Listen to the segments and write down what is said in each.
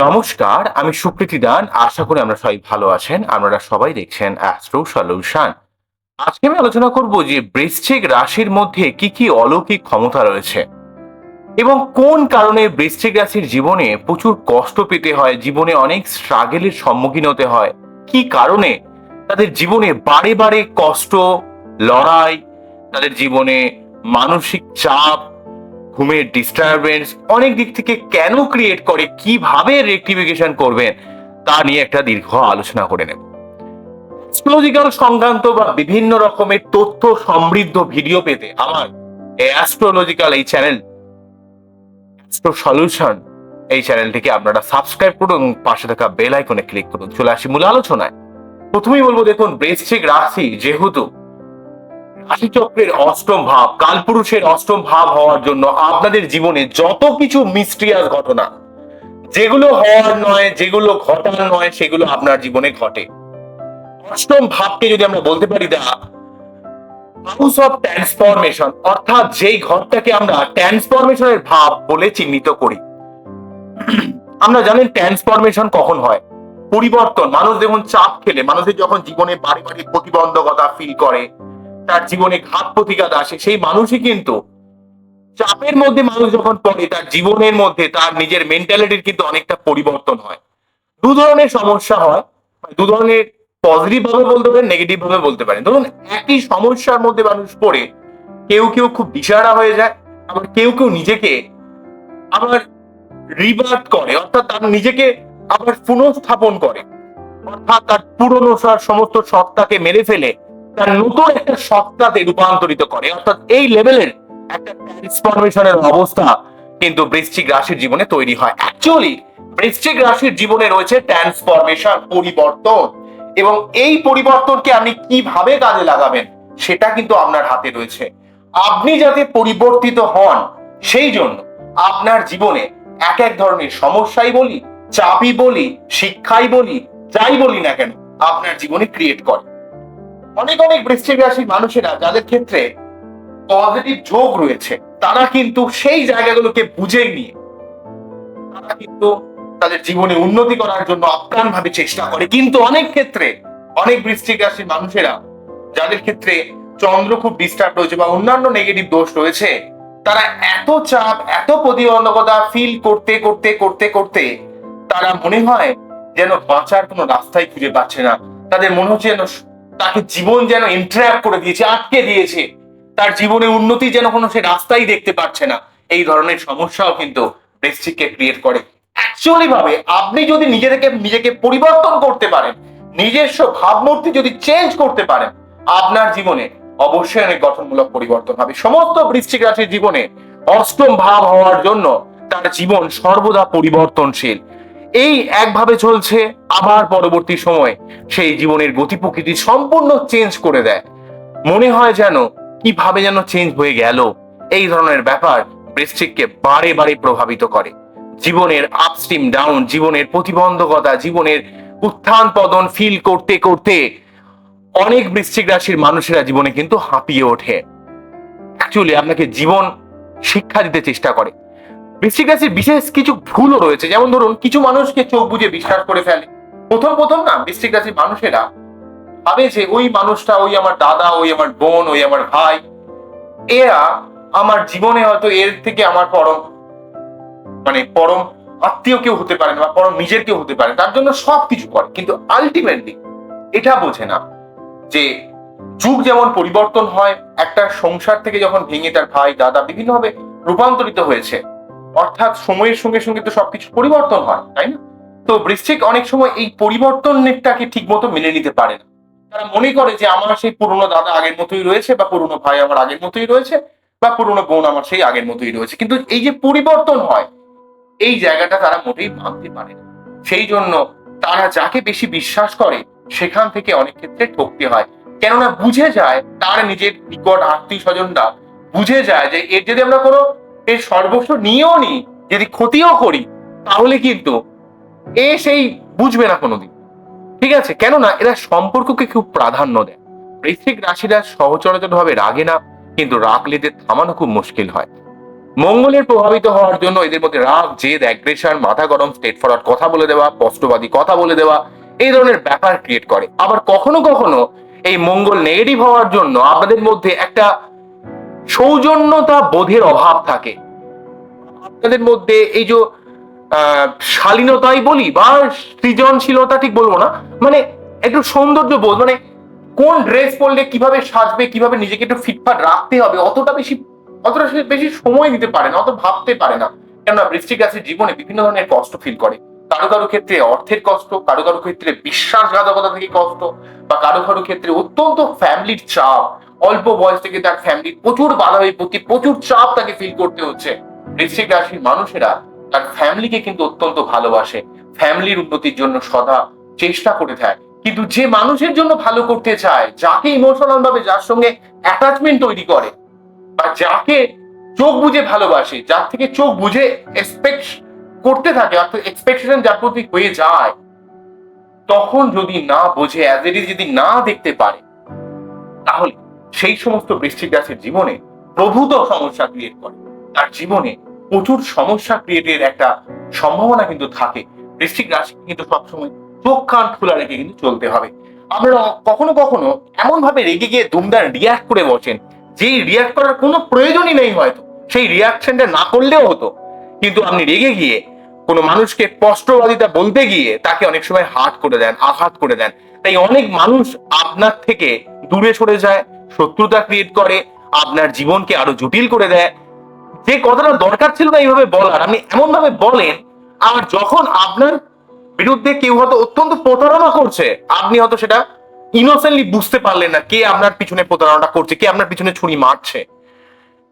নমস্কার, আমি সুপ্রীতি দান। আশা করি আমরা সবাই ভালো আছেন। আপনারা সবাই দেখছেন অ্যাস্ট্রো সলিউশন আজকে আমি আলোচনা করব যে বৃশ্চিক রাশির মধ্যে কি কি অলৌকিক ক্ষমতা রয়েছে এবং কোন কারণে বৃশ্চিক রাশির জীবনে প্রচুর কষ্ট পেতে হয়, জীবনে অনেক স্ট্রাগেলের সম্মুখীন হতে হয়, কি কারণে তাদের জীবনে বারে বারে কষ্ট, লড়াই, তাদের জীবনে মানসিক চাপ ঘুমের ডিস্টারবেন্স অনেক দিক থেকে কেন ক্রিয়েট করে, কীভাবে রেক্টিফিকেশন করবেন, তা নিয়ে একটা দীর্ঘ আলোচনা করে নেব। অ্যাস্ট্রোলজিক্যাল সংক্রান্ত বা বিভিন্ন রকমের তথ্য সমৃদ্ধ ভিডিও পেতে আমার অ্যাস্ট্রোলজিক্যাল এই চ্যানেল অ্যাস্ট্রো সলিউশন এই চ্যানেলটিকে আপনারা সাবস্ক্রাইব করুন পাশে থাকা বেল আইকনে ক্লিক করুন। চলে আসি মূল আলোচনায়। প্রথমেই বলব, দেখুন, বৃশ্চিক রাশি যেহেতু রাশিচক্রের অষ্টম ভাব, কালপুরুষের অষ্টম ভাব হওয়ার জন্য আপনাদের জীবনে যত কিছু মিস্ট্রিয়াস ঘটনা, যেগুলো হওয়ার নয়, যেগুলো ঘটার নয়, সেগুলো আপনার জীবনে ঘটে। অষ্টম ভাবকে যদি আমরা বলতে পারি দা হাউস অফ ট্রান্সফরমেশন অর্থাৎ যেই ঘরটাকে আমরা ট্রান্সফরমেশনের ভাব বলে চিহ্নিত করি। আমরা জানেন ট্রান্সফরমেশন কখন হয়? পরিবর্তন, মানুষ দেখুন চাপ খেলে, মানুষের যখন জীবনে বাড়ি বাড়ি প্রতিবন্ধকতা ফিল করে তার জীবনে ঘাত প্রতিঘাত আসে, সেই মানুষই কিন্তু চাপের মধ্যে মানুষ যখন পড়ে, তার জীবনের মধ্যে তার নিজের মেন্টালিটির কিন্তু অনেকটা পরিবর্তন হয়। দু ধরনের সমস্যা হয় দু ধরনের পজিটিভ ভাবে বলতে পারেন নেগেটিভ ভাবে বলতে পারেন। ধরুন, একই সমস্যার মধ্যে মানুষ পড়ে, কেউ কেউ খুব দিশারা হয়ে যায়, আবার কেউ কেউ নিজেকে আবার রিভার্ট করে, অর্থাৎ তার নিজেকে আবার পুনঃস্থাপন করে, অর্থাৎ তার পুরনো সমস্ত সত্তাকে মেরে ফেলে তার নতুন একটা সত্তাতে রূপান্তরিত করে। অর্থাৎ এই লেভেলের একটা ট্রান্সফরমেশনের অবস্থা কিন্তু বৃশ্চিক রাশির জীবনে তৈরি হয়। অ্যাকচুয়ালি বৃশ্চিক রাশির জীবনে রয়েছে ট্রান্সফরমেশন পরিবর্তন। এবং এই পরিবর্তনকে আপনি কীভাবে কাজে লাগাবেন, সেটা কিন্তু আপনার হাতে রয়েছে। আপনি যাতে পরিবর্তিত হন, সেই জন্য আপনার জীবনে এক এক ধরনের সমস্যাই বলি, চাপই বলি, শিক্ষাই বলি, যাই বলি না কেন, আপনার জীবনে ক্রিয়েট করে। অনেক অনেক বৃশ্চিক রাশির মানুষেরা যাদের ক্ষেত্রে পজিটিভ যোগ রয়েছে, তারা কিন্তু সেই জায়গাগুলোকে বুঝে নিয়ে তারা কিন্তু তাদের জীবনে উন্নতি করার জন্য আপ্রাণ ভাবে চেষ্টা করে। কিন্তু অনেক ক্ষেত্রে অনেক বৃশ্চিক রাশির মানুষেরা যাদের ক্ষেত্রে চন্দ্র খুব ডিস্টার্ব রয়েছে বা অন্যান্য নেগেটিভ দোষ রয়েছে, তারা এত চাপ, এত প্রতিবন্ধকতা ফিল করতে করতে করতে করতে তারা মনে হয় যেন বাঁচার কোনো রাস্তাই খুঁজে পাচ্ছে না। তাদের মনে হচ্ছে যেন তাকে জীবন যেন ইন্টারাক্ট করে দিয়েছে, আটকে দিয়েছে। তার জীবনে উন্নতি যেন কোনো সে রাস্তাই দেখতে পাচ্ছে না। এই ধরনের সমস্যাও কিন্তু বৃশ্চিককে ক্রিয়েট করে। অ্যাকচুয়ালি ভাবে, আপনি যদি নিজে থেকে নিজেকে পরিবর্তন করতে পারেন, নিজস্ব ভাবমূর্তি যদি চেঞ্জ করতে পারেন, আপনার জীবনে অবশ্যই অনেক গঠনমূলক পরিবর্তন হবে। সমস্ত বৃষ্টিক রাশির জীবনে অষ্টম ভাব হওয়ার জন্য তার জীবন সর্বদা পরিবর্তনশীল। এই একভাবে চলছে আবার পরবর্তী সময়। সেই জীবনের গতি প্রকৃতি সম্পূর্ণ চেঞ্জ করে দেয়। মনে হয় যেন কীভাবে যেন চেঞ্জ হয়ে গেল। এই ধরনের ব্যাপার বৃশ্চিককে বারে বারে প্রভাবিত করে। জীবনের আপস্ট্রিম ডাউন জীবনের প্রতিবন্ধকতা, জীবনের উত্থান পতন ফিল করতে করতে অনেক বৃশ্চিক রাশির মানুষেরা জীবনে কিন্তু হাঁপিয়ে ওঠে। অ্যাকচুয়ালি আপনাকে জীবন শিক্ষা দিতে চেষ্টা করে। বৃশ্চিক রাশির বিশেষ কিছু ভুলও রয়েছে। যেমন ধরুন, কিছু মানুষকে চোখ বুঝে বিশ্বাস করে ফেলে। প্রথম প্রথম না বৃশ্চিক রাশির মানুষেরা ভাবে যে, ওই মানুষটা, ওই আমার দাদা, ওই আমার বোন, ওই আমার ভাই, এরা আমার জীবনে হয়তো এর থেকে আমার পরম মানে পরম আত্মীয় কেউ হতে পারে বা পরম নিজের কেউ হতে পারে তার জন্য সব কিছু করে। কিন্তু আলটিমেটলি এটা বোঝে না যে, যুগ যেমন পরিবর্তন হয়, একটা সংসার থেকে যখন ভেঙে তার ভাই, দাদা বিভিন্নভাবে রূপান্তরিত হয়েছে অর্থাৎ সময়ের সঙ্গে সঙ্গে তো সবকিছু পরিবর্তন হয়, তাই না? তো বৃশ্চিক অনেক সময় এই পরিবর্তনটাকে ঠিক মতো মেনে নিতে পারে না। তারা মনে করে যে আমার সেই পুরনো দাদা আগের মতোই রয়েছে বা পুরনো ভাই আমার আগের মতোই রয়েছে বা পুরনো বোন আমার সেই আগের মতোই রয়েছে। কিন্তু এই যে পরিবর্তন হয়, এই জায়গাটা তারা মোটেই মানতে পারে না। সেই জন্য তারা যাকে বেশি বিশ্বাস করে, সেখান থেকে অনেক ক্ষেত্রে ঠকতে হয়। কেননা বুঝে যায় তার নিজের নিকট আত্মীয় স্বজনরা বুঝে যায় যে এর যদি আমরা কোনো এর সর্বস্ব নিয়েও নিই, যদি ক্ষতিও করি, তাহলে কিন্তু এ সেই বুঝবে না কোনোদিন। ঠিক আছে? কেননা এরা সম্পর্ককে খুব প্রাধান্য দেয়। বৃশ্চিক রাশিরা সহচরাচর ভাবে রাগে না, কিন্তু রাগলে এদের থামানো খুব মুশকিল হয়। মঙ্গলের প্রভাবিত হওয়ার জন্য এদের মধ্যে রাগ, জেদ অ্যাগ্রেশন মাথা গরম স্টেট ফরওয়ার্ড কথা বলে দেওয়া স্পষ্টবাদী কথা বলে দেওয়া, এই ধরনের ব্যাপার ক্রিয়েট করে। আবার কখনো কখনো এই মঙ্গল নেগেটিভ হওয়ার জন্য আপনাদের মধ্যে একটা সৌজন্যতা বোধের অভাব থাকে। আপনাদের মধ্যে এই যে শালীনতাই বলি বা সৃজনশীলতা ঠিক বলব না মানে একটু সৌন্দর্য বোধ মানে কোন ড্রেস পরলে কীভাবে সাজবে, কীভাবে নিজেকে একটু ফিটফাট রাখতে হবে, অতটা বেশি অতটা বেশি সময় দিতে পারে না, অত ভাবতে পারে না। কেননা বৃষ্টিক গাছের জীবনে বিভিন্ন ধরনের কষ্ট ফিল করে। কারও কারও ক্ষেত্রে অর্থের কষ্ট, কারও কারও ক্ষেত্রে বিশ্বাসঘাতকতা থেকে কষ্ট, বা কারও কারও ক্ষেত্রে অত্যন্ত ফ্যামিলির চাপ অল্প বয়স থেকে তার ফ্যামিলির প্রচুর বাধা বিপত্তি প্রচুর চাপ তাকে ফিল করতে হচ্ছে। বৃশ্চিক রাশির মানুষেরা তার ফ্যামিলিকে কিন্তু অত্যন্ত ভালোবাসে। ফ্যামিলির উন্নতির জন্য সদা চেষ্টা করে থাকে। কিন্তু যে মানুষের জন্য ভালো করতে চায়, যাকে ইমোশনাল ভাবে যার সঙ্গে অ্যাটাচমেন্ট তৈরি করে, বা যাকে চোখ বুঝে ভালোবাসে, যার থেকে চোখ বুঝে এক্সপেক্ট করতে থাকে, অর্থাৎ এক্সপেকটেশন যার প্রতি হয়ে যায়, তখন যদি না বোঝে অ্যাজ ইট ইজ যদি না দেখতে পারে, তাহলে সেই সমস্ত বৃশ্চিক গাছের জীবনে প্রভূত সমস্যা ক্রিয়েট করে। তার জীবনে প্রচুর সমস্যা ক্রিয়েটের একটা সম্ভাবনা কিন্তু থাকে। বৃশ্চিক রাশি কিন্তু সবসময় চোখ কান খোলা রেখে কিন্তু চলতে হবে। আপনারা কখনো কখনো এমন ভাবে রেগে গিয়ে দুমদার রিয়াক্ট করে বসেন যেই রিয়াক্ট করার কোনো প্রয়োজনই নেই হয়তো। সেই রিয়াকশনটা না করলেও হতো। কিন্তু আপনি রেগে গিয়ে কোনো মানুষকে স্পষ্টবাদিতা বলতে গিয়ে তাকে অনেক সময় হাত করে দেন, আঘাত করে দেন। তাই অনেক মানুষ আপনার থেকে দূরে সরে যায়, শত্রুতা ক্রিয়েট করে, আপনার জীবনকে আরও জটিল করে দেয়। যে কথাটা দরকার ছিল না এইভাবে বলার, আপনি এমন ভাবে বলেন, আর যখন আপনার বিরুদ্ধে কেউ হয়তো অত্যন্ত প্রতারণা করছে, আপনি হয়তো সেটা ইনোসেন্টলি বুঝতে পারলেন না কে আপনার পিছনে প্রতারণাটা করছে, কে আপনার পিছনে ছুরি মারছে।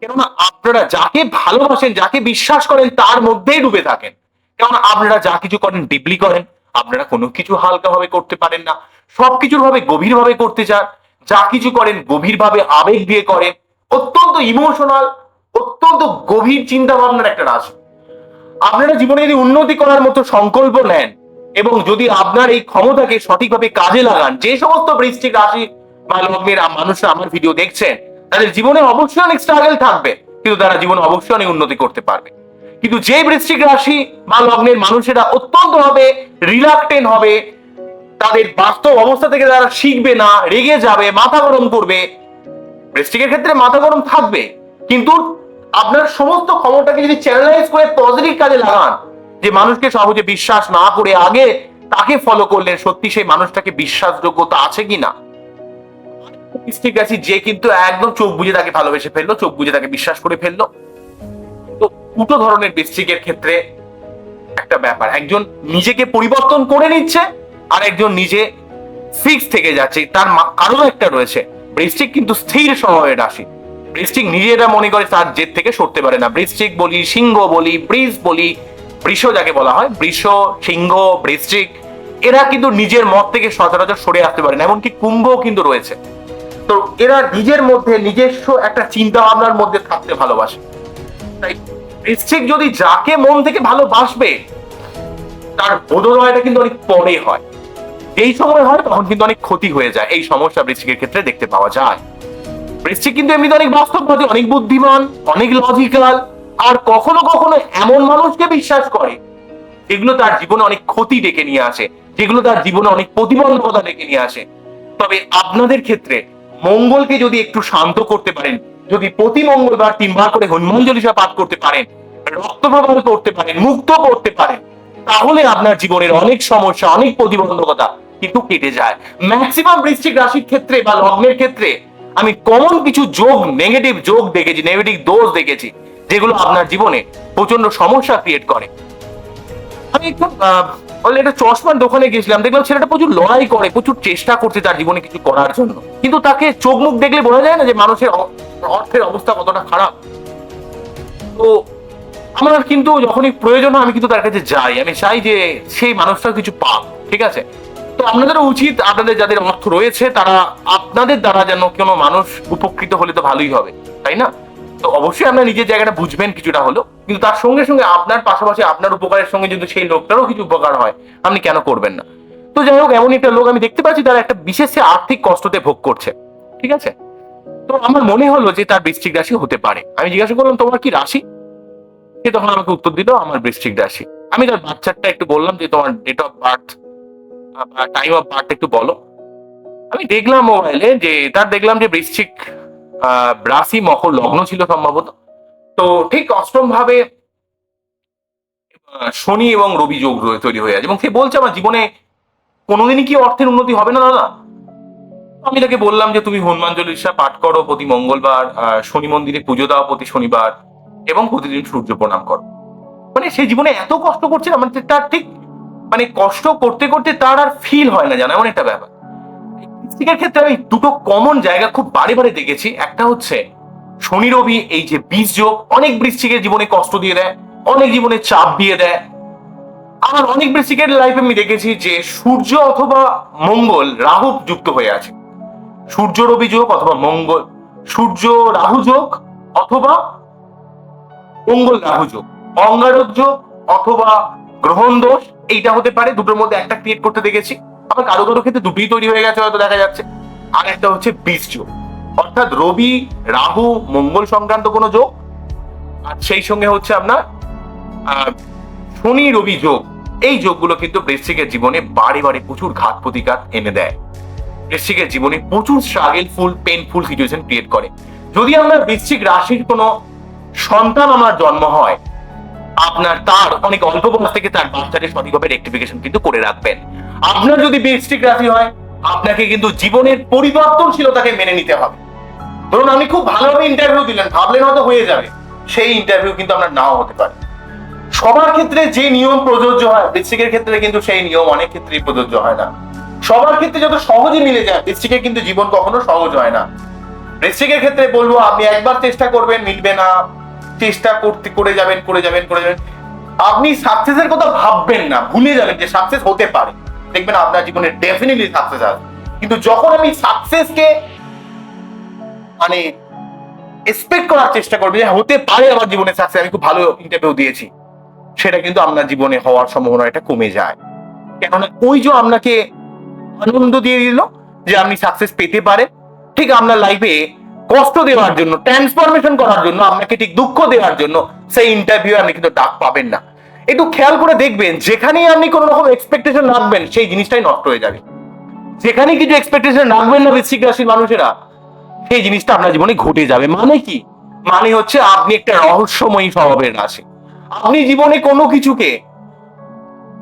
কেননা আপনারা যাকে ভালোবাসেন, যাকে বিশ্বাস করেন, তার মধ্যেই ডুবে থাকেন। কেননা আপনারা যা কিছু করেন ডিপলি করেন, আপনারা কোনো কিছু হালকাভাবে করতে পারেন না। সবকিছুর ভাবে গভীরভাবে করতে চান যা কিছু করেন, গভীরভাবে আবেগ দিয়ে করেন, অত্যন্ত ইমোশনাল অত্যন্ত গভীর চিন্তা ভাবনার একটা রাশি আপনারা জীবনে যদি উন্নতি করার মতো সংকল্প নেন এবং যদি আপনার এই ক্ষমতাকে সঠিকভাবে কাজে লাগান, যে সমস্ত বৃষ্টিক রাশি বা লগ্নের মানুষরা আমার ভিডিও দেখছেন, তাদের জীবনে অবশ্যই অনেক স্ট্রাগল থাকবে, কিন্তু তারা জীবনে অবশ্যই অনেক উন্নতি করতে পারবে। কিন্তু যে বৃশ্চিক রাশি বা লগ্নের মানুষেরা অত্যন্ত হবে রিলাক্টেন্ট হবে তাদের বাস্তব অবস্থা থেকে তারা শিখবে না, রেগে যাবে, মাথা গরম করবে। বৃষ্টিকের ক্ষেত্রে মাথা গরম থাকবে। কিন্তু আপনার সমস্ত ক্ষমতাকে যদি চ্যানেলাইজ করে পজিটিভ কাজে লাগান, যে মানুষকে সহজে বিশ্বাস না করে আগে তাকে ফলো করলেন সত্যি সেই মানুষটাকে বিশ্বাসযোগ্যতা আছে কিনা? বৃষ্টিক রাশি যে কিন্তু একদম চোখ বুঝে তাকে ভালোবেসে ফেলল, চোখ বুঝে তাকে বিশ্বাস করে ফেলল। তো দুটো ধরনের বৃষ্টিকের ক্ষেত্রে একটা ব্যাপার, একজন নিজেকে পরিবর্তন করে নিচ্ছে আর একজন নিজে ফিক্স থেকে যাচ্ছে, তার মা- কারণ একটা রয়েছে। বৃষ্টিক কিন্তু স্থির স্বভাবের রাশি। বৃষ্টিক নিজেরা মনে করে তার জেদ থেকে সরতে পারে না। বৃষ্টিক বলি সিংহ বলি, বৃষ বলি, বৃষ যাকে বলা হয়, বৃষ, সিংহ বৃষ্টিক এরা কিন্তু নিজের মত থেকে সচরাচর সরে আসতে পারে না, এমনকি কুম্ভও কিন্তু রয়েছে। তো এরা নিজের মধ্যে, নিজস্ব একটা চিন্তা ভাবনার মধ্যে থাকতে ভালোবাসে। তাই বৃশ্চিক যদি যাকে মন থেকে ভালোবাসবে, তার বোধোদয়টা কিন্তু অনেক পরে হয়। এই সময় হয় তখন কিন্তু অনেক ক্ষতি হয়ে যায়। এই সমস্যা বৃশ্চিকের ক্ষেত্রে দেখতে পাওয়া যায়। বৃশ্চিক কিন্তু এমনিতে অনেক বাস্তববাদী, অনেক বুদ্ধিমান, অনেক লজিক্যাল আর কখনো কখনো এমন মানুষকে বিশ্বাস করে, যেগুলো তার জীবনে অনেক ক্ষতি ডেকে নিয়ে আসে, যেগুলো তার জীবনে অনেক প্রতিবন্ধকতা ডেকে নিয়ে আসে। তবে আপনাদের ক্ষেত্রে মঙ্গলকে যদি একটু শান্ত করতে পারেন, যদি প্রতি মঙ্গলবার তিনবার করে হনুমান চল্লিশা পাঠ করতে পারেন রক্ত প্রবাহ করতে পারেন, মুক্ত করতে পারেন তাহলে আপনার জীবনের অনেক সমস্যা, অনেক প্রতিবন্ধকতা কিন্তু কেটে যায়। ম্যাক্সিমাম বৃশ্চিক রাশির ক্ষেত্রে বা লগ্নের ক্ষেত্রে আমি কমন কিছু যোগ নেগেটিভ যোগ দেখেছি নেগেটিভ দোষ দেখেছি, যেগুলো আপনার জীবনে প্রচণ্ড সমস্যা ক্রিয়েট করে। আমি একটু একটা চশমার দোকানে গেছিলাম দেখলাম ছেলেটা প্রচুর লড়াই করে, প্রচুর চেষ্টা করছে তার জীবনে কিছু করার জন্য। কিন্তু তাকে চোখ মুখ দেখলে বোঝা যায় না যে মানুষের অর্থের অবস্থা কতটা খারাপ। তো আমার কিন্তু যখনই প্রয়োজন আমি কিন্তু তার কাছে যাই। আমি চাই যে সেই মানুষটা কিছু পাক, ঠিক আছে? তো আপনাদেরও উচিত, আপনাদের যাদের অর্থ রয়েছে, তারা আপনাদের দ্বারা যেন কোনো মানুষ উপকৃত হলে তো ভালোই হবে, তাই না? তো অবশ্যই আপনার নিজের জায়গাটা বুঝবেন কিছুটা হলো কিন্তু তার সঙ্গে সঙ্গে আপনার পাশাপাশি আপনার উপকারের সঙ্গে যদি সেই লোকটারও কিছু উপকার হয়, আপনি কেন করবেন না? তো যাই হোক, এমন একটা লোক আমি দেখতে পাচ্ছি, তারা একটা বিশেষ আর্থিক কষ্টতে ভোগ করছে, ঠিক আছে? তো আমার মনে হলো যে তার বৃশ্চিক রাশি হতে পারে। আমি জিজ্ঞাসা করলাম, তোমার কি রাশি? সে তখন আমাকে উত্তর দিল, আমার বৃশ্চিক রাশি। আমি তার বাচ্চারটা একটু বললাম যে, তোমার date of birth time of birth একটু বলো। আমি দেখলাম মোবাইলে যে, তার দেখলাম যে, বৃশ্চিক রাশি মকর লগ্ন ছিল সম্ভবত। তো ঠিক অষ্টম ভাবে শনি এবং রবি যোগ তৈরি হয়ে আছে। এবং সে বলছে, আমার জীবনে কোনোদিনই কি অর্থের উন্নতি হবে না দাদা আমি তাকে বললাম যে, তুমি হনুমান চল্লিশা পাঠ করো প্রতি মঙ্গলবার শনি মন্দিরে পুজো দাও প্রতি শনিবার। এবং প্রতিদিন সূর্য প্রণাম করো। মানে সে জীবনে এত কষ্ট করছে না মানে তার ঠিক মানে কষ্ট করতে করতে তার আর ফিল হয় না জানো, এমন একটা ব্যাপার। বৃশ্চিকের ক্ষেত্রে আমি দুটো কমন জায়গা খুব বারে বারে দেখেছি। একটা হচ্ছে, শনি রবি এই যে বীজ যোগ, অনেক বৃশ্চিকের জীবনে কষ্ট দিয়ে দেয়, অনেক জীবনে চাপ দিয়ে দেয়। আর অনেক বৃশ্চিকের লাইফে আমি দেখেছি যে সূর্য অথবা মঙ্গল রাহু যুক্ত হয়ে আছে। সূর্য রবি যোগ অথবা মঙ্গল, সূর্য রাহু যোগ অথবা মঙ্গল রাহু যোগ অঙ্গারক যোগ অথবা গ্রহণ দোষ, এইটা হতে পারে, দুটোর মধ্যে একটা ক্রিয়েট করতে দেখেছি। আবার কারও কারও ক্ষেত্রে দুটোই তৈরি হয়ে গেছে হয়তো দেখা যাচ্ছে। আর একটা হচ্ছে বীজ যোগ। অর্থাৎ রবি, রাহু, মঙ্গল সংক্রান্ত কোনো যোগ, আর সেই সঙ্গে হচ্ছে আপনার শনি, রবি যোগ। এই যোগগুলো কিন্তু বৃশ্চিকের জীবনে বারে বারে প্রচুর ঘাত প্রতিঘাত এনে দেয়। বৃশ্চিকের জীবনে প্রচুর স্ট্রাগেলফুল পেনফুল সিচুয়েশন ক্রিয়েট করে। যদি আমরা বৃশ্চিক রাশির কোনো সন্তান আমার জন্ম হয়, আপনার তার অনেক অল্প বয়স থেকে তার বাচ্চাকে সঠিকভাবে রেক্টিফিকেশন কিন্তু করে রাখবেন। আপনার যদি বৃশ্চিক রাশি হয়, আপনাকে কিন্তু জীবনের পরিবর্তনশীলতাকে মেনে নিতে হবে। ধরুন, আমি খুব ভালোভাবে ইন্টারভিউ দিলেন, ভাবলেন হয়তো হয়ে যাবে। সেই ইন্টারভিউ কিন্তু আপনার নাও হতে পারে। সবার ক্ষেত্রে যে নিয়ম প্রযোজ্য হয়, বৃশ্চিকের ক্ষেত্রে কিন্তু সেই নিয়ম অনেক ক্ষেত্রেই প্রযোজ্য হয় না। সবার ক্ষেত্রে যত সহজে মিলে যায়, বৃশ্চিকের কিন্তু জীবন কখনো সহজ হয় না। বৃশ্চিকের ক্ষেত্রে বলব, আপনি একবার চেষ্টা করবেন, মিটবে না। চেষ্টা করতে করে যাবেন করে যাবেন করে যাবেন। আপনি সাকসেসের কথা ভাববেন না, ভুলে যাবেন যে সাকসেস হতে পারে। দেখবেন আপনার জীবনে ডেফিনেটলি সাকসেস আসবে। কিন্তু যখন আমি সাকসেসকে মানে এক্সপেক্ট করার চেষ্টা করবে যে হতে পারে আমার জীবনে সাকসেস আমি খুব ভালো ইন্টারভিউ দিয়েছি। সেটা কিন্তু আপনার জীবনে হওয়ার সম্ভাবনা এটা কমে যায়। কেননা ওই যে আপনাকে আনন্দ দিয়ে দিল যে, আপনি সাকসেস পেতে পারে ঠিক আপনার লাইফে কষ্ট দেওয়ার জন্য ট্রান্সফরমেশন করার জন্য, আপনাকে ঠিক দুঃখ দেওয়ার জন্য সেই ইন্টারভিউ আপনি কিন্তু ডাক পাবেন না। একটু খেয়াল করে দেখবেন, যেখানেই আপনি কোনো রকম এক্সপেকটেশন রাখবেন, সেই জিনিসটাই নষ্ট হয়ে যাবে। যেখানে কিছু এক্সপেকটেশন রাখবেন না বৃশ্চিক রাশির মানুষেরা, সেই জিনিসটা আপনার জীবনে ঘটে যাবে। মানে কি? মানে হচ্ছে আপনি একটা রহস্যময়ী স্বভাবের রাশি। আপনি জীবনে কোনো কিছুকে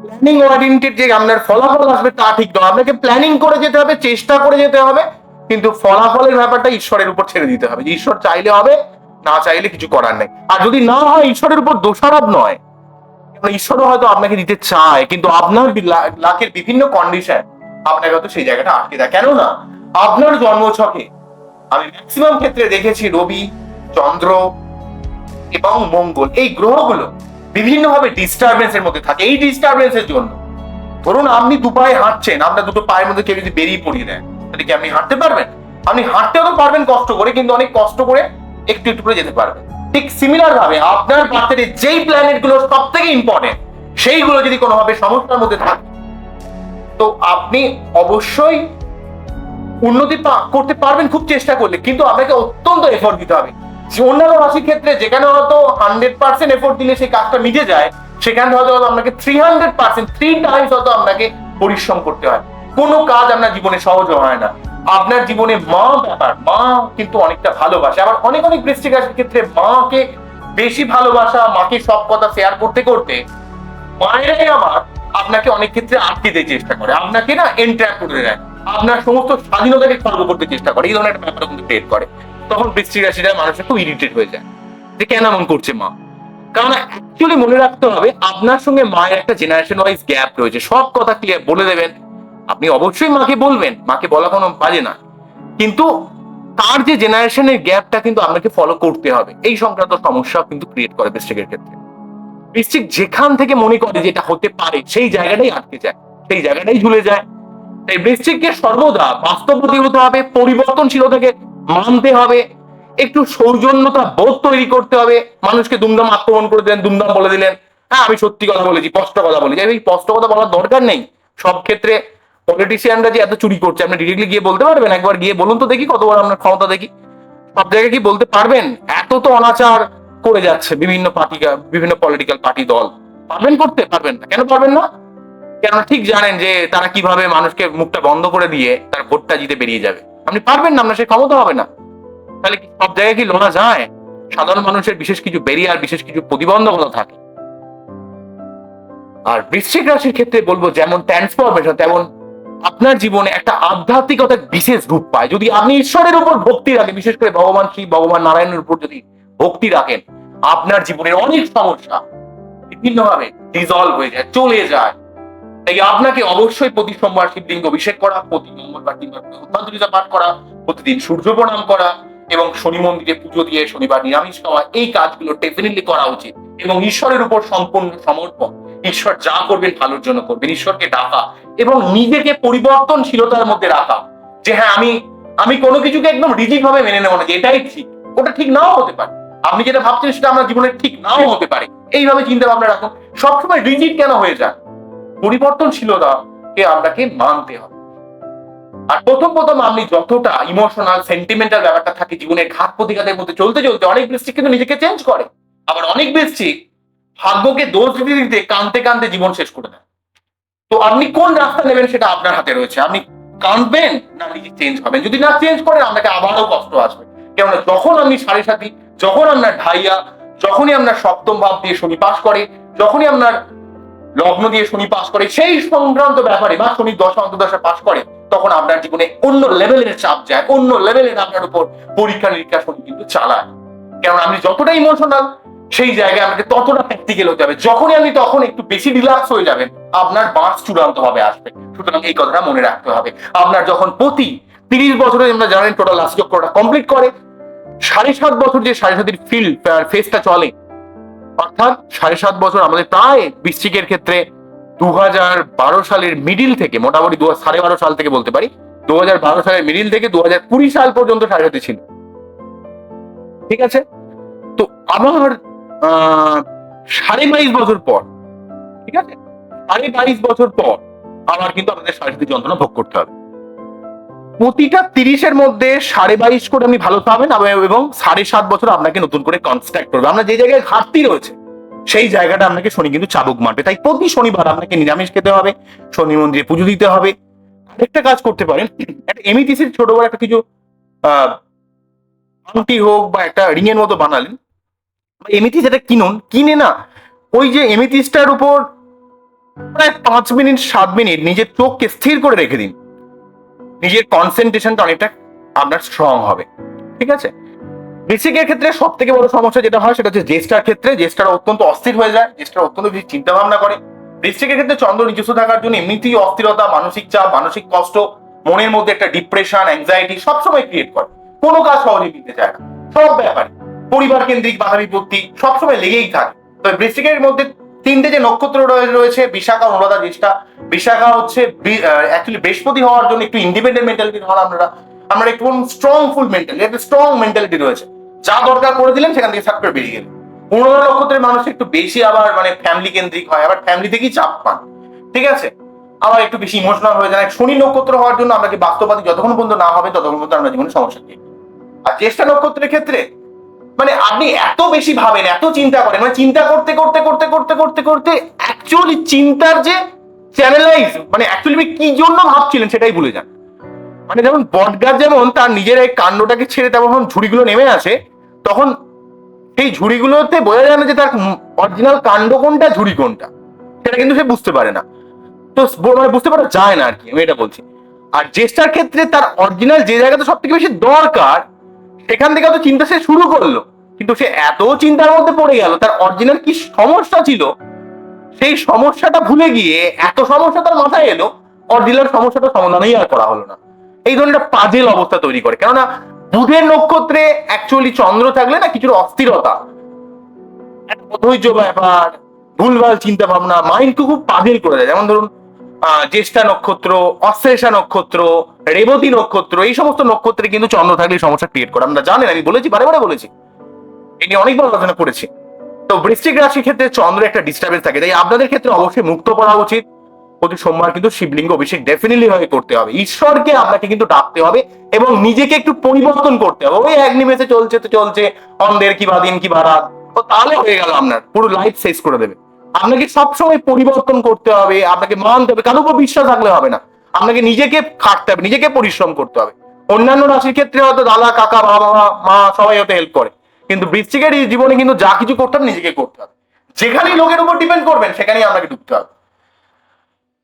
প্ল্যানিং ওরিয়েন্টেড যে আপনার ফলাফল আসবে তা ঠিক নয়। আপনাকে প্ল্যানিং করে যেতে হবে, চেষ্টা করে যেতে হবে কিন্তু ফলাফলের ব্যাপারটা ঈশ্বরের উপর ছেড়ে দিতে হবে। ঈশ্বর চাইলে হবে, না চাইলে কিছু করার নেই। আর যদি না হয়, ঈশ্বরের উপর দোষারোপ নয়। ঈশ্বরও হয়তো আপনাকে দিতে চায়, কিন্তু আপনার লা- লাকের বিভিন্ন কন্ডিশন আপনাকে হয়তো সেই জায়গাটা আটকে দেয়। কেননা, আপনার জন্মছকে আমি ম্যাক্সিমাম ক্ষেত্রে দেখেছি রবি, চন্দ্র এবং মঙ্গল। এই গ্রহগুলো বিভিন্নভাবে ডিস্টারবেন্সের মধ্যে থাকে। এই ডিস্টারবেন্সের জন্য, ধরুন আপনি দু পায়ে হাঁটছেন, আপনার দুটো পায়ের মধ্যে কেউ যদি বেরিয়ে পড়িয়ে দেয় তাহলে কি আপনি হাঁটতে পারবেন? আপনি হাঁটতেও তো পারবেন কষ্ট করে, কিন্তু অনেক কষ্ট করে একটু একটু করে যেতে পারবেন। ঠিক সিমিলার ভাবে আপনার বার্থডে যেই প্ল্যানেটগুলো সব থেকে ইম্পর্টেন্ট সেইগুলো যদি কোনোভাবে সমস্যার মধ্যে থাকে, তো আপনি অবশ্যই উন্নতি করতে পারবেন খুব চেষ্টা করলে, কিন্তু আপনাকে অত্যন্ত এফোর্ট দিতে হবে। অন্যান্য রাশির ক্ষেত্রে যেখানে হয়তো হান্ড্রেড পার্সেন্ট এফোর্ট দিলে সেই কাজটা মিটে যায়, সেখানে হয়তো আপনাকে three hundred percent three times হয়তো আপনাকে পরিশ্রম করতে হয়। কোনো কাজ আপনার জীবনে সহজ হয় না। আপনার জীবনে মা ব্যাপার, মা কিন্তু অনেকটা ভালোবাসে। আবার অনেক অনেক বৃষ্টিক রাশির ক্ষেত্রে মাকে বেশি ভালোবাসা, মাকে সব কথা শেয়ার করতে করতে মায়েরাই আমার আপনাকে অনেক ক্ষেত্রে আটকে দিতে চেষ্টা করে। আপনাকে না এন্ট্র্যাপ করে দেয়। আপনার সমস্ত স্বাধীনতাকে খর্ব করতে চেষ্টা করে। এই ধরনের একটা ব্যাপার কিন্তু ক্রিয়েট করে। তখন বৃষ্টিক রাশিটা মানুষের খুব ইরিটেট হয়ে যায়। যে কেন এমন করছে মা? কারণ অ্যাকচুয়ালি মনে রাখতে হবে, আপনার সঙ্গে মায়ের একটা জেনারেশন ওয়াইজ গ্যাপ রয়েছে। সব কথা ক্লিয়ার বলে দেবেন। আপনি অবশ্যই মাকে বলবেন, মাকে বলা কোনো বাজে না। কিন্তু তার যে জেনারেশনের গ্যাপটা কিন্তু আপনাকে ফলো করতে হবে। এই সংক্রান্ত সমস্যা কিন্তু ক্রিয়েট করে বৃষ্টিকের ক্ষেত্রে। বৃশ্চিক যেখান থেকে মনে করে যেটা হতে পারে, সেই জায়গাটাই আটকে যায়, সেই জায়গাটাই ঝুলে যায়। তাই বৃশ্চিককে সর্বদা বাস্তববাদী হতে হবে পরিবর্তনশীলতাকে মানতে হবে, একটু সৌজন্যতা বোধ তৈরি করতে হবে। মানুষকে দুমদাম আক্রমণ করে দিলেন, দুমদাম বলে দিলেন। হ্যাঁ আমি সত্যি কথা বলেছি, স্পষ্ট কথা বলেছি। এই স্পষ্ট কথা বলার দরকার নেই। সব ক্ষেত্রে পলিটিশিয়ানরা যে এত চুরি করছে, আপনি ডিরেক্টলি গিয়ে বলতে পারবেন? একবার গিয়ে বলুন তো দেখি কত বড় আপনার ক্ষমতা দেখি। সব জায়গায় কি বলতে পারবেন? এত তো অনাচার করে যাচ্ছে বিভিন্ন পার্টি বিভিন্ন পলিটিক্যাল পার্টি দল। পারবেন করতে? পারবেন না। কেন পারবেন না? কেননা ঠিক জানেন যে তারা কীভাবে মানুষকে মুখটা বন্ধ করে দিয়ে তার ভোটটা জিতে বেরিয়ে যাবে। আপনি পারবেন না, আপনার সে ক্ষমতা হবে না। তাহলে কি সব জায়গায় কি লড়া যায়? সাধারণ মানুষের বিশেষ কিছু বেরিয়ার বিশেষ কিছু প্রতিবন্ধকতা থাকে। আর বৃশ্চিক রাশির ক্ষেত্রে বলব, যেমন ট্রান্সফরমেশন তেমন আপনার জীবনে একটা আধ্যাত্মিকতার বিশেষ রূপ পায়। যদি আপনি ঈশ্বরের উপর ভক্তি রাখেন, বিশেষ করে ভগবান শ্রী, ভগবান নারায়ণের উপর যদি ভক্তি রাখেন, আপনার জীবনের অনেক সমস্যা বিভিন্নভাবে ডিজলভ হয়ে যায়, চলে যায়। তাই আপনাকে অবশ্যই প্রতি সোমবার শিবলিঙ্গ অভিষেক করা, প্রতি মঙ্গলবার দিনবার অভ্যন্তরিতা পাঠ করা, প্রতিদিন সূর্য প্রণাম করা এবং শনি মন্দিরে পুজো দিয়ে শনিবার নিরামিষ খাওয়া, এই কাজগুলো ডেফিনেটলি করা উচিত এবং ঈশ্বরের উপর সম্পূর্ণ সমর্পণ। ঈশ্বর যা করবেন ভালোর জন্য করবেন। ঈশ্বরকে ডাকা এবং নিজেকে পরিবর্তনশীলতার মধ্যে রাখা। যে হ্যাঁ আমি আমি কোনো কিছুকে একদম রিজিক ভাবে মেনে নেব না, যে এটাই ঠিক। ওটা ঠিক নাও হতে পারে। আপনি যেটা ভাবছেন সেটা আমার জীবনে ঠিক নাও হতে পারে। এইভাবে চিন্তা ভাবনা রাখুন। সবসময় রিজিক কেন হয়ে যায় পরিবর্তনশীলতাকে আপনাকে মানতে হবে। আর প্রথম প্রথম আপনি যতটা ইমোশনাল সেন্টিমেন্টাল ব্যাপারটা থাকে, জীবনের ঘাত প্রতিঘাতের মধ্যে চলতে চলতে অনেক বৃষ্টি কিন্তু নিজেকে চেঞ্জ করে। আবার অনেক বৃষ্টি ভাগ্যকে দোষ দিতে দিতে কানতে কানতে জীবন শেষ করে দেয়। তো আপনি কোন রাস্তা নেবেন সেটা আপনার হাতে রয়েছে। আপনি কাঁদবেন না, নিজে চেঞ্জ হবেন যদি না চেঞ্জ করেন, আপনাকে আবারও কষ্ট আসবে। কেননা যখন আপনি সাড়ে সাথী যখন আপনার ঢাইয়া যখনই আপনার সপ্তম ভাব দিয়ে শনি পাস করে, যখনই আপনার লগ্ন দিয়ে শনি পাস করে, সেই সংক্রান্ত ব্যাপারে বা শনি দশা অন্তদশা পাস করে, তখন আপনার জীবনে অন্য লেভেলের চাপ যায়। অন্য লেভেলের আপনার উপর পরীক্ষা নিরীক্ষা শনি কিন্তু চালায়। কারণ আপনি যতটা ইমোশনাল সেই জায়গায় আপনাকে ততটা প্র্যাকটিক্যাল হতে হবে। যখনই আপনি তখন একটু বেশি রিল্যাক্স হয়ে যাবেন, আপনার বাঁশ চূড়ান্ত ভাবে আসবে সুতরাং এই কথাটা মনে রাখতে হবে। আপনার যখন প্রতি তিরিশ বছরে আমরা জানেন টোটাল রাশি চক্রটা কমপ্লিট করে, সাড়ে সাত বছর যে সাড়ে সাতির ফিল্ড ফেসটা চলে, অর্থাৎ সাড়ে সাত বছর আমাদের প্রায় বৃশ্চিকের ক্ষেত্রে দু বারো সালের মিডিল থেকে, মোটামুটি দু সাড়ে বারো সাল থেকে বলতে পারি দু বারো সালের মিডিল থেকে দু কুড়ি সাল পর্যন্ত সাড়ে সাথে ছিল। ঠিক আছে? তো আমার সাড়ে বাইশ বছর পর, ঠিক আছে? সাড়ে বাইশ বছর পর আমার কিন্তু আপনাদের শারীরিক যন্ত্রণা ভোগ করতে হবে। প্রতিটা তিরিশের মধ্যে সাড়ে বাইশ করে আপনি ভালো পাবেন আবার- এবং সাড়ে সাত বছর আপনাকে নতুন করে কনস্ট্রাক্ট করবে। আমরা যে জায়গায় ঘাটতি রয়েছে, সেই জায়গাটা আপনাকে শনি কিন্তু চাবুক মারবে। তাই প্রতি শনিবার আপনাকে নিরামিষ খেতে হবে, শনি মন্দিরে পুজো দিতে হবে। আরেকটা কাজ করতে পারেন, একটা এমিটিসির ছোট বড় একটা কিছু, আহ, আংটি হোক বা একটা রিং এর মতো বানালেন এমিটিস এটা কিনুন, কিনে না। ওই যে এমিটিসটার উপর প্রায় পাঁচ মিনিট, সাত মিনিট নিজের চোখকে স্থির করে রেখে দিন। নিজের কনসেন্ট্রেশনটা অনেকটা আপনার স্ট্রং হবে। ঠিক আছে? বেসিকের ক্ষেত্রে সব থেকে বড় সমস্যা যেটা হয়, সেটা হচ্ছে জেস্টার ক্ষেত্রে জেস্টার অত্যন্ত অস্থির হয়ে যায় জেস্টার অত্যন্ত বেশি চিন্তা ভাবনা করে। বৃশ্চিকের ক্ষেত্রে চন্দ্র নিজস্ব থাকার জন্য এমনিতেই অস্থিরতা, মানসিক চাপ, মানসিক কষ্ট, মনের মধ্যে একটা ডিপ্রেশন অ্যাংজাইটি সবসময় ক্রিয়েট করে। কোনো কাজ সহজে মিলতে চায় না। সব ব্যাপারে পরিবার কেন্দ্রিক বাধা বিপত্তি সবসময় লেগেই থাকে। তবে বৃশ্চিকের মধ্যে তিনটে যে নক্ষত্র রয়েছে, বিশাখা, অনুরাধা, জ্যেষ্ঠা। বিশাখা হচ্ছে অ্যাকচুয়ালি বৃহস্পতি হওয়ার জন্য একটু ইন্ডিপেন্ডেন্ট মেন্টালিটি হওয়ার আমরা আমরা একটু স্ট্রংফুল মেন্টালিটি একটা স্ট্রং মেন্টালিটি রয়েছে। যা দরকার করে দিলেন, সেখান থেকে সাট করে বেরিয়ে গেলেন। পনেরো নক্ষত্রের মানুষ একটু বেশি আবার মানে ফ্যামিলি কেন্দ্রিক হয়, আবার ফ্যামিলি থেকেই চাপ পান। ঠিক আছে? আবার একটু বেশি ইমোশনাল হয়ে যায় শনি নক্ষত্র হওয়ার জন্য আপনাকে বাস্তবাদী যতক্ষণ পর্যন্ত না হবে, ততক্ষণ পর্যন্ত আমরা জীবনে সমস্যা আর জ্যেষ্ঠা নক্ষত্রের ক্ষেত্রে মানে আপনি এত বেশি ভাবেন, এত চিন্তা করেন মানে চিন্তা করতে করতে করতে করতে করতে করতে অ্যাকচুয়ালি চিন্তার যে চ্যানেলাইজ মানে অ্যাকচুয়ালি আপনি কি জন্য ভাবছিলেন সেটাই ভুলে যান। মানে যেমন বটগাছ যেমন তার নিজের এই কাণ্ডটাকে ছেড়ে তেমন ঝুড়িগুলো নেমে আসে, তখন সেই ঝুড়িগুলোতে বোঝা যায় না যে তার অরিজিনাল কাণ্ড কোনটা, ঝুড়ি কোনটা। সেটা কিন্তু সে বুঝতে পারে না। তো মানে বুঝতে পারা যায় না আর কি, আমি এটা বলছি। আর জেস্টার ক্ষেত্রে তার অরিজিনাল যে জায়গাতে সব থেকে বেশি দরকার সেখান থেকে তো চিন্তা সে শুরু করল, কিন্তু সে এত চিন্তার মধ্যে পড়ে গেল, তার অরিজিনাল কি সমস্যা ছিল? সেই সমস্যাটা ভুলে গিয়ে এত সমস্যা তার মাথায় এলো অরিজিনাল সমস্যাটা সমাধানই আর করা হলো না। এই ধরনের পাজেল অবস্থা তৈরি করে, কেননা বুধের নক্ষত্রে অ্যাকচুয়ালি চন্দ্র থাকলে না কিছুর অস্থিরতা। একটা অধৈর্য ব্যাপার, ভুলভাল চিন্তা ভাবনা মাইন্ডকে খুব পাজেল করে দেয়। যেমন ধরুন জ্যেষ্ঠা নক্ষত্র, অশ্লেষা নক্ষত্র, রেবতী নক্ষত্র, এই সমস্ত নক্ষত্রে কিন্তু চন্দ্র থাকলে সমস্যা ক্রিয়েট করে। আমরা জানেন আমি বলেছি, বারে বারে বলেছি। নিয়ে অনেকবার আলোচনা করেছি। তো বৃশ্চিক রাশির ক্ষেত্রে চন্দ্র একটা ডিস্টার্বেন্স থাকে। তাই আপনাদের ক্ষেত্রে অবশ্যই মুক্ত পড়া উচিত। প্রতি সোমবার কিন্তু শিবলিঙ্গ অভিষেক ডেফিনেটলি ভাবে করতে হবে। ঈশ্বরকে আপনাকে কিন্তু ডাকতে হবে এবং নিজেকে একটু পরিবর্তন করতে হবে। ওই এক নিমেষে চলছে তো চলছে অন্ধের কি বা দিন কি বা রাত। তাহলে হয়ে গেল আপনার। পুরো লাইফ শেষ করে দেবে। আপনাকে সবসময় পরিবর্তন করতে হবে, আপনাকে মানতে হবে, কারোর উপর বিশ্বাস থাকলে হবে না। আপনাকে নিজেকে খাটতে হবে, নিজেকে পরিশ্রম করতে হবে। অন্যান্য রাশির ক্ষেত্রে হয়তো দাদা, কাকা বাবা, মা সবাই হয়তো হেল্প করে। কিন্তু বৃশ্চিকের জীবনে কিন্তু যা কিছু করতে হবে, নিজেকে করতে হবে। যেখানেই লোকের উপর ডিপেন্ড করবেন, সেখানেই আপনাকে ঢুকতে হবে।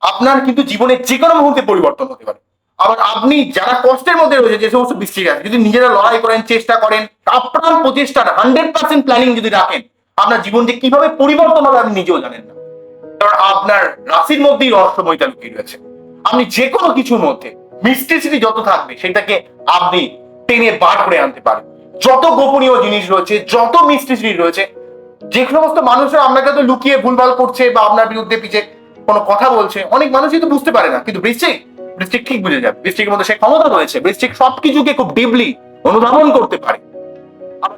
আপনার কিন্তু জীবনের যে কোনো মুহূর্তে পরিবর্তন হতে পারে। আবার আপনি যারা কষ্টের মধ্যে রয়েছে যে সমস্ত বৃষ্টিক আছে, যদি নিজেরা লড়াই করেন, চেষ্টা করেন, আপনার প্রচেষ্টার হান্ড্রেড পার্সেন্ট প্ল্যানিং যদি রাখেন আপনার জীবন যে কীভাবে পরিবর্তন হবে আপনি নিজেও জানেন না। কারণ আপনার রাশির মধ্যেই রহস্যময়তা লুকিয়ে রয়েছে। আপনি যে কোনো কিছুর মধ্যে মিস্ট্রিসিটি যত থাকবে, সেটাকে আপনি টেনে বার করে আনতে পারেন। যত গোপনীয় জিনিস রয়েছে, যত মিস্ট্রিসিটি রয়েছে, যে সমস্ত মানুষরা আপনাকে তো লুকিয়ে ভুলভাল করছে বা আপনার বিরুদ্ধে পিছে কোনো কথা বলছে, অনেক মানুষই তো বুঝতে পারে না। কিন্তু বৃশ্চিক বৃশ্চিক ঠিক বুঝে যাবে। বৃশ্চিকের মধ্যে সে ক্ষমতা রয়েছে। বৃশ্চিক সবকিছুকে খুব ডিপলি অনুধাবন করতে পারে।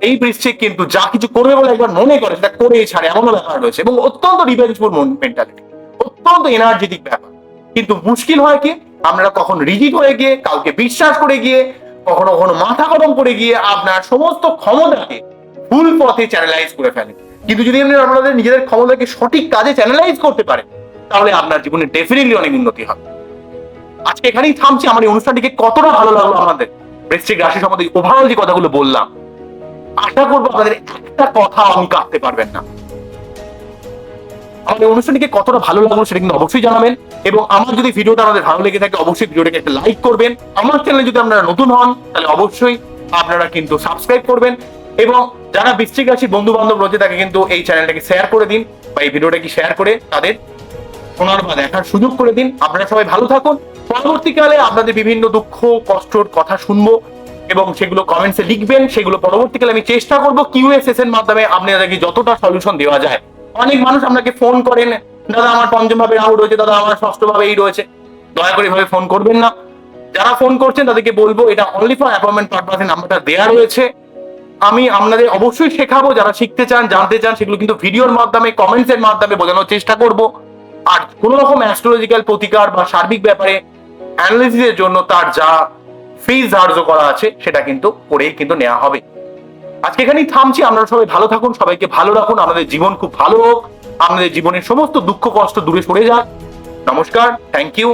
এই বৃশ্চিক কিন্তু যা কিছু করবে বলে একবার মনে করে, সেটা করেই ছাড়ে, এমনও ব্যাপার রয়েছে এবং অত্যন্ত রিভেঞ্জফুল মেন্টালিটি অত্যন্ত এনার্জেটিক ব্যাপার। কিন্তু মুশকিল হয় কি? আমরা কখন রিজিট হয়ে গিয়ে, কাউকে বিশ্বাস করে গিয়ে, কখনো কখনো মাথা গরম করে গিয়ে আপনার সমস্ত ক্ষমতাকে ভুল পথে চ্যানেলাইজ করে ফেলেন কিন্তু যদি আপনি আপনাদের নিজেদের ক্ষমতাকে সঠিক কাজে চ্যানেলাইজ করতে পারে তাহলে আপনার জীবনে ডেফিনেটলি অনেক উন্নতি হবে। আজকে এখানেই থামছি, আমার এই অনুষ্ঠানটিকে কতটা ভালো লাগল আমাদের বৃশ্চিক রাশি সম্বন্ধে ওভারঅল যে কথাগুলো বললাম আশা করব আপনাদের একটা কথা আমি কাটতে পারবেন না। আমাদের অনুষ্ঠানটিকে কতটা ভালো লাগল সেটা কিন্তু অবশ্যই জানাবেন এবং আমার যদি ভিডিওটা আমাদের ভালো লেগে থাকে, অবশ্যই ভিডিওটাকে একটা লাইক করবেন। আমার চ্যানেলে যদি আপনারা নতুন হন, তাহলে অবশ্যই আপনারা কিন্তু সাবস্ক্রাইব করবেন এবং যারা বৃশ্চিক রাশির বন্ধু বান্ধব রয়েছে, তাকে কিন্তু এই চ্যানেলটাকে শেয়ার করে দিন বা এই ভিডিওটাকে শেয়ার করে তাদের শোনার বা দেখার সুযোগ করে দিন। আপনারা সবাই ভালো থাকুন। পরবর্তীকালে আপনাদের বিভিন্ন দুঃখ কষ্টর কথা শুনব। এবং সেগুলো কমেন্টসে লিখবেন, সেগুলো পরবর্তীকালে আমি চেষ্টা করব কিউএসএস এর মাধ্যমে আপনাদেরকে যতটা সলিউশন দেওয়া যায়। অনেক মানুষ আপনাকে ফোন করেন, দাদা, আমার পঞ্চম ভাবে রাহু রয়েছে দাদা, আমার ষষ্ঠ ভাবে এই রয়েছে। দয়া করে এভাবে ফোন করবেন না। যারা ফোন করছেন, তাদেরকে বলব, এটা অনলি ফর অ্যাপয়েন্টমেন্ট পারপাসে নাম্বারটা দেওয়া রয়েছে। আমি আপনাদের অবশ্যই শেখাবো, যারা শিখতে চান, জানতে চান, সেগুলো কিন্তু ভিডিওর মাধ্যমে কমেন্টস এর মাধ্যমে বোঝানোর চেষ্টা করব। আর কোনো রকম অ্যাস্ট্রোলজিক্যাল প্রতিকার বা সার্বিক ব্যাপারে অ্যানালিসিসের জন্য তার যা ফিজ ধার্য করা আছে, সেটা কিন্তু করেই কিন্তু নেওয়া হবে। আজকে এখানেই থামছি, আপনারা সবাই ভালো থাকুন, সবাইকে ভালো রাখুন, আমাদের জীবন খুব ভালো হোক। আমাদের জীবনের সমস্ত দুঃখ, কষ্ট দূরে সরে যাক। নমস্কার থ্যাংক ইউ